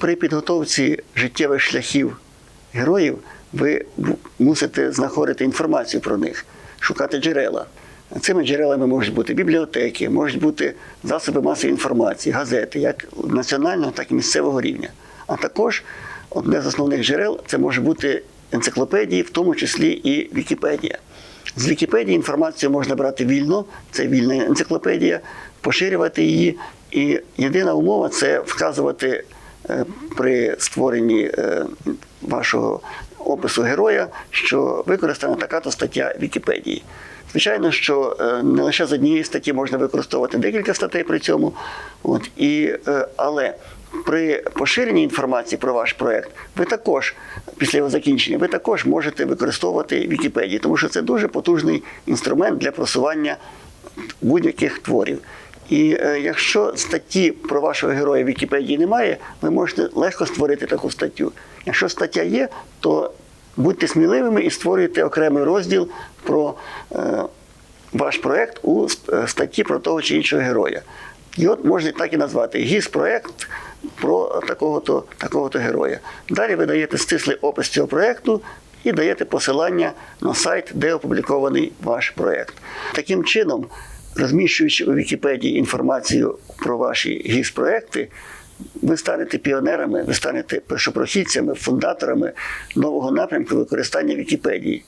При підготовці життєвих шляхів героїв ви мусите знаходити інформацію про них, шукати джерела. Цими джерелами можуть бути бібліотеки, можуть бути засоби масової інформації, газети, як національного, так і місцевого рівня. А також одне з основних джерел це може бути енциклопедії, в тому числі і Вікіпедія. З Вікіпедії інформацію можна брати вільно, це вільна енциклопедія, поширювати її. І єдина умова це вказувати при створенні е, вашого опису героя, що використана така-то стаття Вікіпедії. Звичайно, що е, не лише з однієї статті можна використовувати декілька статей при цьому. От, і, е, але при поширенні інформації про ваш проект ви також, після його закінчення, ви також можете використовувати Вікіпедію, тому що це дуже потужний інструмент для просування будь-яких творів. І е, якщо статті про вашого героя в Вікіпедії немає, ви можете легко створити таку статтю. Якщо стаття є, то будьте сміливими і створюйте окремий розділ про е, ваш проект у е, статті про того чи іншого героя. І от можна так і назвати гіс-проект про такого-то, такого-то героя. Далі ви даєте стислий опис цього проекту і даєте посилання на сайт, де опублікований ваш проект. Таким чином, розміщуючи у Вікіпедії інформацію про ваші гіс-проекти, ви станете піонерами, ви станете першопрохідцями, фундаторами нового напрямку використання Вікіпедії.